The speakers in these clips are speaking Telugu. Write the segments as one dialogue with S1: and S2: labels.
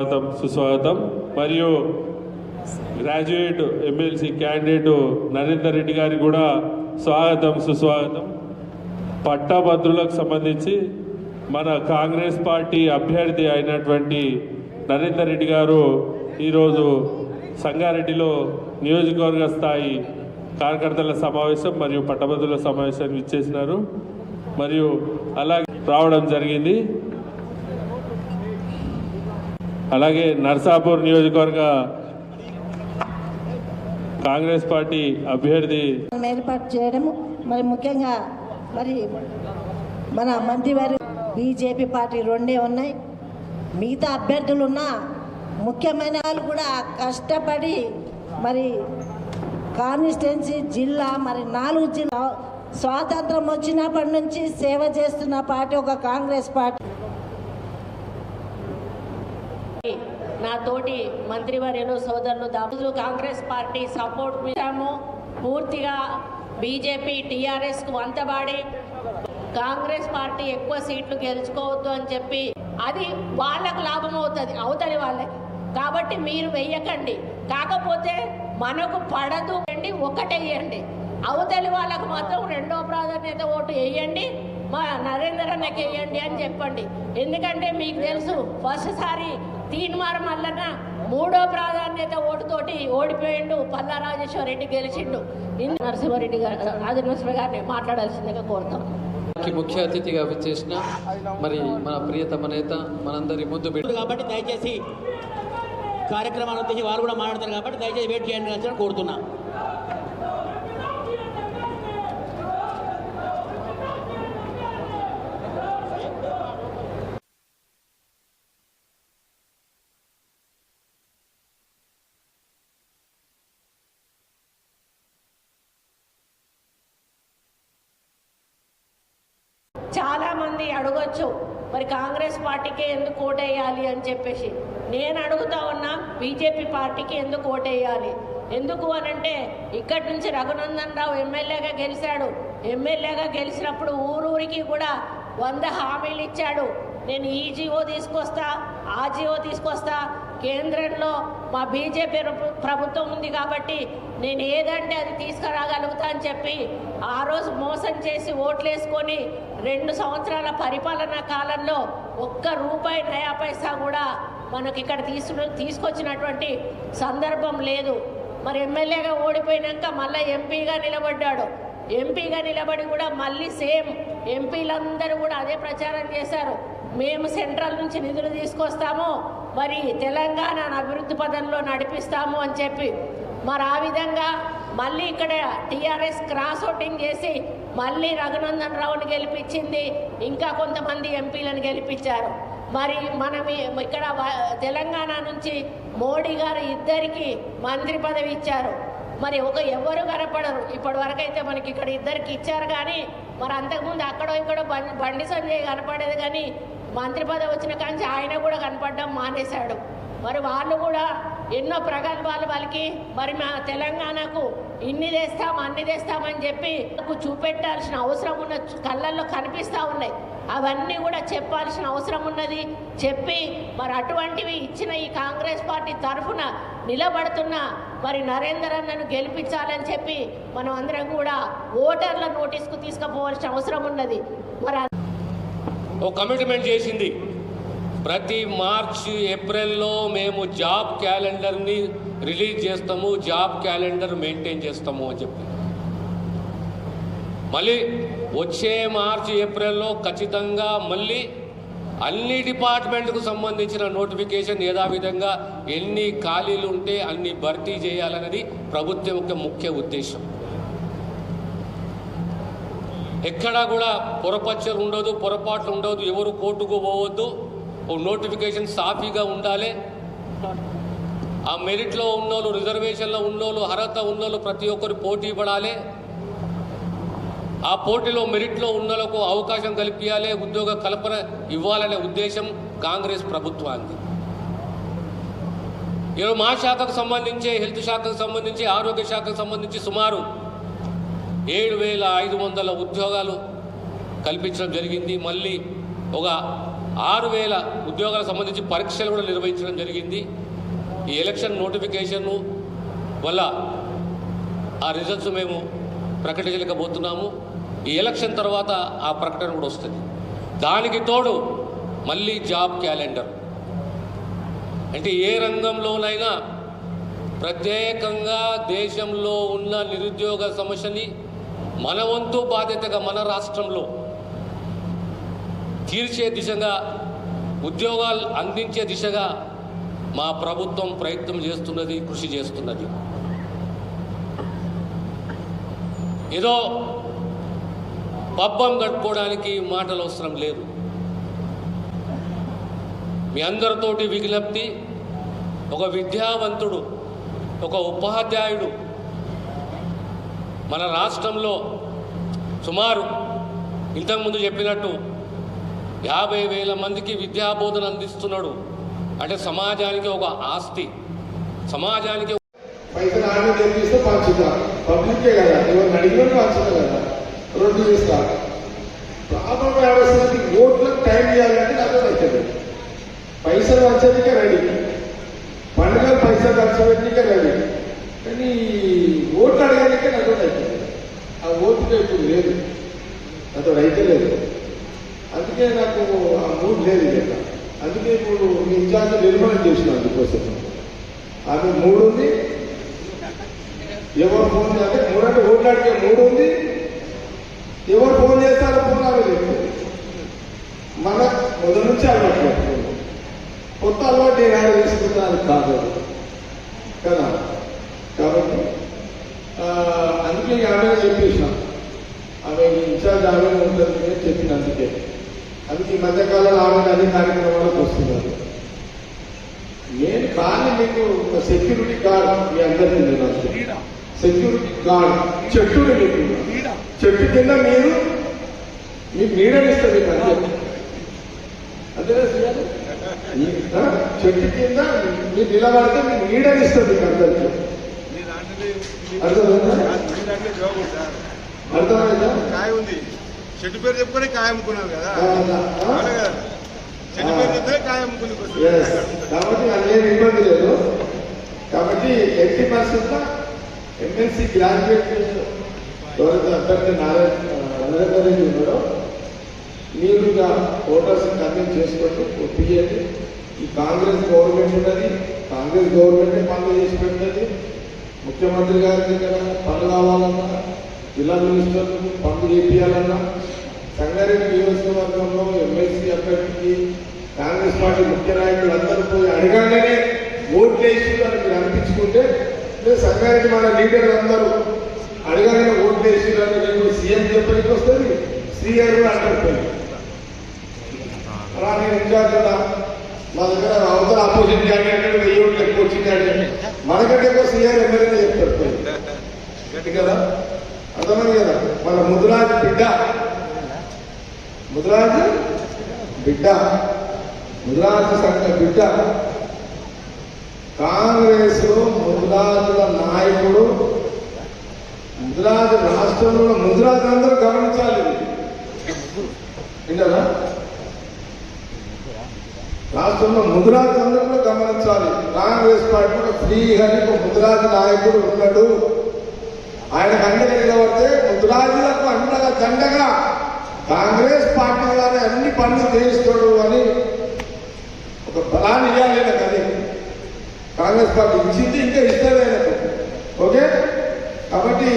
S1: స్వాగతం సుస్వాగతం. మరియు graduate MLC candidate Narender Reddy గారికి కూడా స్వాగతం సుస్వాగతం. పట్టభద్రులకు సంబంధించి మన కాంగ్రెస్ పార్టీ అభ్యర్థి అయినటువంటి నరేందర్ రెడ్డి గారు ఈరోజు సంగారెడ్డిలో నియోజకవర్గ స్థాయి కార్యకర్తల సమావేశం మరియు పట్టభద్రుల సమావేశాన్ని ఇచ్చేసినారు మరియు అలా రావడం జరిగింది. అలాగే నర్సాపూర్ నియోజకవర్గ కాంగ్రెస్ పార్టీ అభ్యర్థి
S2: ఏర్పాటు చేయడము మరి ముఖ్యంగా మరి మన మంత్రివారి బీజేపీ పార్టీ రెండే ఉన్నాయి. మిగతా అభ్యర్థులు ఉన్నా ముఖ్యమైన వాళ్ళు కూడా కష్టపడి మరి కాన్స్టిట్యున్సీ జిల్లా మరి నాలుగు జిల్లా స్వాతంత్రం వచ్చినప్పటి నుంచి సేవ చేస్తున్న పార్టీ ఒక కాంగ్రెస్ పార్టీ.
S3: నా తోటి మంత్రివర్యులు సోదరులు దాపులు కాంగ్రెస్ పార్టీ సపోర్ట్ ఇచ్చాము పూర్తిగా బీజేపీ టీఆర్ఎస్కు వంతబాడి. కాంగ్రెస్ పార్టీ ఎక్కువ సీట్లు గెలుచుకోవద్దు అని చెప్పి అది వాళ్ళకు లాభం అవుతుంది అవుతుంది వాళ్ళకి కాబట్టి మీరు వెయ్యకండి. కాకపోతే మనకు పడదు అండి ఒకటేయండి అవతలి వాళ్ళకు మాత్రం రెండో ప్రాధాన్యత ఓటు వేయండి మా నరేంద్ర అన్నకి వేయండి అని చెప్పండి. ఎందుకంటే మీకు తెలుసు ఫస్ట్ సారి తీన్మార్ మల్లన్న మూడో ప్రాధాన్యత ఓటుతోటి ఓడిపోయిండు పల్లా రాజేశ్వర రెడ్డి గెలిచిండు. ఇందు నరసింహారెడ్డి గారు రాజనరసింహ గారిని మాట్లాడాల్సిందిగా కోరుతాం.
S4: ముఖ్య అతిథిగా విచ్చేసిన మరి మన ప్రియతమ నేత మనందరి బిడ్డ
S5: కాబట్టి దయచేసి కార్యక్రమాన్ని ఉద్దేశించి వారు కూడా మాట్లాడతారు కాబట్టి దయచేసి వెయిట్ చేయండి అని కోరుతున్నా.
S3: చాలా మంది అడగొచ్చు. మరి కాంగ్రెస్ పార్టీకి ఎందుకు ఓటేయాలి అని చెప్పేసి. నేను అడుగుతా ఉన్నా బీజేపీ పార్టీకి ఎందుకు ఓటేయాలి? ఎందుకు అనంటే ఇక్కడి నుంచి రఘునందన్ రావు ఎమ్మెల్యేగా గెలిచాడు. ఎమ్మెల్యేగా గెలిచినప్పుడు ఊరూరికి కూడా వంద హామీలు ఇచ్చాడు. నేను ఈ జీవో తీసుకొస్తా ఆ జీవో తీసుకొస్తా కేంద్రంలో మా బీజేపీ ప్రభుత్వం ఉంది కాబట్టి నేను ఏదంటే అది తీసుకురాగలుగుతా అని చెప్పి ఆ రోజు మోసం చేసి ఓట్లేసుకొని రెండు సంవత్సరాల పరిపాలనా కాలంలో ఒక్క రూపాయి నయా పైసా కూడా మనకి ఇక్కడ తీసుకు తీసుకొచ్చినటువంటి సందర్భం లేదు. మరి ఎమ్మెల్యేగా ఓడిపోయినాక మళ్ళీ ఎంపీగా నిలబడ్డాడు. ఎంపీగా నిలబడి కూడా మళ్ళీ సేమ్ ఎంపీలందరూ కూడా అదే ప్రచారం చేశారు. మేము సెంట్రల్ నుంచి నిధులు తీసుకొస్తాము. మరి తెలంగాణను అభివృద్ధి పదంలో నడిపిస్తాము అని చెప్పి మరి ఆ విధంగా మళ్ళీ ఇక్కడ టీఆర్ఎస్ క్రాస్ ఓటింగ్ చేసి మళ్ళీ రఘునందన్ రావుని గెలిపించింది ఇంకా కొంతమంది ఎంపీలను గెలిపించారు. మరి మనం ఇక్కడ తెలంగాణ నుంచి మోడీ గారు ఇద్దరికి మంత్రి పదవి ఇచ్చారు. మరి ఒక ఎవరు కనపడరు. ఇప్పటి వరకు అయితే మనకి ఇక్కడ ఇద్దరికి ఇచ్చారు కానీ మరి అంతకుముందు అక్కడో ఇక్కడో బండి బండి సంజయ్ కనపడేది కానీ మంత్రి పదవి వచ్చిన కాంచి ఆయన కూడా కనపడడం మానేశాడు. మరి వాళ్ళు కూడా ఎన్నో ప్రగల్భాలు వాళ్ళకి. మరి మా తెలంగాణకు ఇన్ని తెస్తాం అన్ని తెస్తామని చెప్పి నాకు చూపెట్టాల్సిన అవసరం ఉన్న కళ్ళల్లో కనిపిస్తూ ఉన్నాయి. అవన్నీ కూడా చెప్పాల్సిన అవసరం ఉన్నది. చెప్పి మరి అటువంటివి ఇచ్చిన ఈ కాంగ్రెస్ పార్టీ తరఫున నిలబడుతున్న మరి నరేందర్ అన్నను గెలిపించాలని చెప్పి మనం అందరం కూడా ఓటర్ల నోటీస్కు తీసుకుపోవాల్సిన అవసరం ఉన్నది. మరి
S6: ఒక కమిట్మెంట్ చేసింది. ప్రతి మార్చ్ ఏప్రిల్లో మేము జాబ్ క్యాలెండర్ని రిలీజ్ చేస్తాము జాబ్ క్యాలెండర్ మెయింటైన్ చేస్తాము అని చెప్పి. మళ్ళీ వచ్చే మార్చి ఏప్రిల్లో ఖచ్చితంగా మళ్ళీ అన్ని డిపార్ట్మెంట్కు సంబంధించిన నోటిఫికేషన్ యథావిధంగా ఎన్ని ఖాళీలు ఉంటే అన్ని భర్తీ చేయాలన్నది ప్రభుత్వం యొక్క ముఖ్య ఉద్దేశం. ఎక్కడా కూడా పొరపచ్చలు ఉండదు పొరపాట్లు ఉండదు ఎవరు కోర్టుకు పోవద్దు. ఓ నోటిఫికేషన్ సాఫీగా ఉండాలి? ఆ మెరిట్లో ఉన్నోళ్ళు రిజర్వేషన్లో ఉన్నోళ్ళు అర్హత ఉన్నోళ్ళు ప్రతి ఒక్కరు పోటీ పడాలి? ఆ పోటీలో మెరిట్లో ఉన్నోళ్ళకు అవకాశం కల్పించాలి ఉద్యోగ కల్పన ఇవ్వాలనే ఉద్దేశం కాంగ్రెస్ ప్రభుత్వానికి. ఈరోజు మా శాఖకు సంబంధించి హెల్త్ శాఖకు సంబంధించి ఆరోగ్య శాఖకు సంబంధించి సుమారు ఏడు వేల ఐదు వందల ఉద్యోగాలు కల్పించడం జరిగింది. మళ్ళీ ఒక ఆరు వేల ఉద్యోగాలకు సంబంధించి పరీక్షలు కూడా నిర్వహించడం జరిగింది. ఈ ఎలక్షన్ నోటిఫికేషన్ వల్ల ఆ రిజల్ట్స్ మేము ప్రకటించలేకపోతున్నాము. ఈ ఎలక్షన్ తర్వాత ఆ ప్రకటన కూడా వస్తుంది. దానికి తోడు మళ్ళీ జాబ్ క్యాలెండర్. అంటే ఏ రంగంలోనైనా ప్రత్యేకంగా దేశంలో ఉన్న నిరుద్యోగ సమస్యని మన వంతు బాధ్యతగా మన రాష్ట్రంలో తీర్చే దిశగా ఉద్యోగాలు అందించే దిశగా మా ప్రభుత్వం ప్రయత్నం చేస్తున్నది కృషి చేస్తున్నది. ఏదో పబ్బం కట్టుకోవడానికి మాటలు అవసరం లేదు. మీ అందరితోటి విజ్ఞప్తి ఒక విద్యావంతుడు ఒక ఉపాధ్యాయుడు మన రాష్ట్రంలో సుమారు ఇంతకుముందు చెప్పినట్టు యాభై వేల మందికి విద్యాబోధన అందిస్తున్నాడు. అంటే సమాజానికి ఒక ఆస్తి. సమాజానికి
S7: పైసలు ఆర్డర్ తెప్పిస్తే పంచుతా. పబ్లికే కదా ఎవరిని అడిగిన పంచుతా కదా. రెండు చేస్తా. ప్రాబ్లం వ్యవస్థకి ఓట్లకు టైం చేయాలంటే నాకు అవుతుంది పైసలు వచ్చేదికే రెడీ పండుగలు పైసలు ఖర్చు పెట్టికే రెడీ కానీ ఓట్లు అడగడానికే నాకు అవుతుంది ఆ ఓట్లు ఇప్పుడు లేదు. నాతో అయితే లేదు. అందుకే నాకు ఆ మూడ్ లేదు ఇక. అందుకే ఇప్పుడు మీ ఇన్ఛార్జ్ నిర్మాణం చేసిన అందుకోసం ఆమె మూడు ఉంది. ఎవరు ఫోన్ చేస్తే మూడంటే ఓట్లాడితే మూడు ఉంది. ఎవరు ఫోన్ చేస్తారో ఫోన్ ఆమె లేదు మన మొదటి నుంచి అలవాటు కొత్త అలవాటు నేను ఆయన తీసుకుంటాను కాదు కదా? కాబట్టి అందుకే ఆమె చెప్పేసిన. ఆమె ఇన్ఛార్జ్ ఆమె ఉంటుంది అని అందుకే ఈ మధ్యకాలంలో ఆమె అన్ని కార్యక్రమాలకు వస్తున్నారు నేను కానీ మీకు ఒక సెక్యూరిటీ గార్డ్ మీ అందరికీ నేను. సెక్యూరిటీ గార్డ్ చెట్టు మీకు చెట్టు కింద మీరు మీకు నీడనిస్తుంది అంతే అంతేనా? చెట్టు కింద మీరు నిలబడితే మీకు నీడనిస్తుంది అందరికీ. అర్థమైందా? అర్థమైందా?
S8: కాయ ఉంది. చెట్టు పేరు చెప్పుకొని కాయ అమ్ముకున్నావు కదా? అవును కదా? చెట్టు పేరు చెప్తే కాయ అమ్ముకుంది
S7: కాబట్టి అన్నేం ఇబ్బంది లేదు. కాబట్టి ఎయిటీ పర్సెంట్ ఎంఎస్సి గ్రాడ్యుయేట్ ఎవరైతే అభ్యర్థి నరేంద్ర రెడ్డి ఉన్నాడో మీరు ఇక ఓటర్స్ కన్విన్స్ చేసుకోండి ఒప్పియండి ఈ కాంగ్రెస్ గవర్నమెంట్ ఉన్నది కాంగ్రెస్ గవర్నమెంటే పనులు చేసి పెట్టినది ముఖ్యమంత్రి గారి దగ్గర పనులు కావాలన్నా జిల్లా మినిస్టర్ పంపు చేయాలన్నా సంగారెడ్డి నియోజకవర్గంలో ఎమ్మెల్సీ అభ్యర్థికి కాంగ్రెస్ పార్టీ ముఖ్య నాయకులు అందరూ పోయి అడగానే ఓట్లేసి అని మీరు అనిపించుకుంటే సంగారెడ్డి మన లీడర్లు అందరూ అడగానే ఓట్లేసి అని నేను సీఎం చెప్పడానికి వస్తుంది సీఎం కూడా అంటారు. అలా నేను ఇన్ఛార్జ్ ఉన్నా మా దగ్గర అవతల ఆపోజిట్ క్యాండిడేట్ వెయ్యి ఓట్లు ఎక్కువ వచ్చిందంటే మనకంటే ఎక్కువ సీఆర్ ఎమ్మెల్యేనే చెప్తారు కదా అర్థమైంది కదా? మన ముదురాజ్ బిడ్డ. ముదురాజ్ బిడ్డ. ముదురాజ్ సంఘ బిడ్డ. కాంగ్రెస్లో ముద్రాజుల నాయకుడు ముదురాజు రాష్ట్రంలో ముదురాజు అందరూ గమనించాలి. విన్నారా? రాష్ట్రంలో ముదురాజు అందరూ కూడా గమనించాలి. కాంగ్రెస్ పార్టీలో కూడా ఫ్రీ అని ఒక నాయకుడు ఉన్నాడు. ఆయన కంటే నిలబడితే ముద్రాజులకు అండగా దండగా కాంగ్రెస్ పార్టీ వారి అన్ని పనులు చేయిస్తాడు అని ఒక బలాన్ని ఇవ్వాలి కానీ అది. కాంగ్రెస్ పార్టీ ఇచ్చింది ఇంకా ఇస్తారు ఆయనకు. ఓకే? కాబట్టి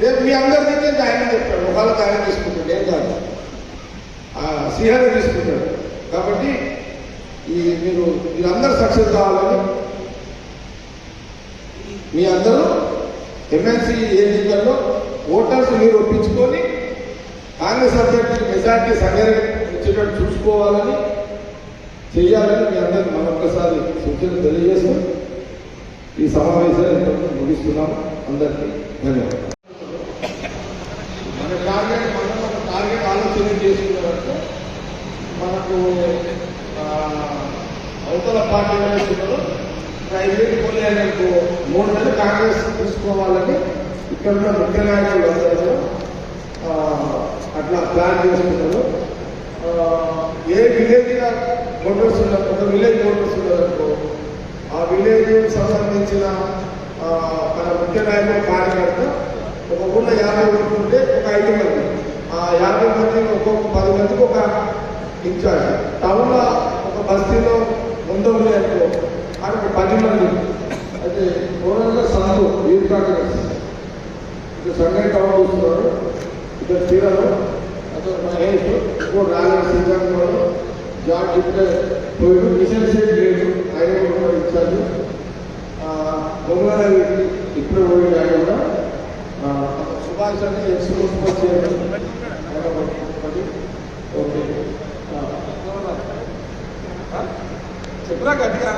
S7: రేపు మీ అందరి దగ్గర ఆయన చెప్తాడు ఒకవేళ ఆయన తీసుకుంటాడు ఏం కాదు. శ్రీహరి తీసుకుంటాడు. కాబట్టి ఈ మీరు మీరందరూ సక్సెస్ కావాలని మీ అందరూ ఎమ్మెల్సీ ఎన్నికల్లో ఓటర్స్ మీరు ఒప్పించుకొని కాంగ్రెస్ అభ్యర్థి మెజార్టీ సంగారెడ్డి చూసుకోవాలని చేయాలని మీ అందరికి మరొకసారి సూచన తెలియజేస్తూ ఈ సమావేశాన్ని ఇంతటితో ముగిస్తున్నాము. అందరికీ ధన్యవాదాలు. మన టార్గెట్ మనం ఒక టార్గెట్ ఆలోచన చేసుకున్నారంటే మనకు అవతల పార్టీ వేస్తున్నారు ఐదేళ్ళు మూడు నెలలు కాంగ్రెస్ తీసుకోవాలని ఇక్కడ ఉన్న ముఖ్య నాయకులు అందరూ అట్లా ప్లాన్ చేసుకున్నారు ఏ విలేజ్ ఓటర్స్ ఉన్నారు ఒక విలేజ్ ఓటర్స్ ఉన్నారనుకో ఆ విలేజ్ సంబంధించిన మన ముఖ్య నాయకులు కార్యకర్త ఒక ఊళ్ళో యాభై మంది ఉంటే ఒక ఐదు మంది. ఆ యాభై మంది ఒక్కొక్క పది మందికి ఒక ఇన్ఛార్జ్. టౌన్లో ఒక బస్తీలో ముందు అనుకో మనకి పది మంది. అయితే ఓవరాల్గా సంఘు యూత్ ఇక్కడ ఇటు సంఘం టౌన్ చూస్తున్నారు. ఇటు చీరలు. అతను మహేష్ ఇప్పుడు రాజా శ్రీకాంత్ గారు జాబ్ చెప్తే పోయి మిషన్ లేదు ఆయన కూడా ఇచ్చారు గంగారావి ఇప్పుడు పోయి ఆయన కూడా. సుభాష్ అని ఎక్స్ ఓకే. చెప్పరా గట్టిగా.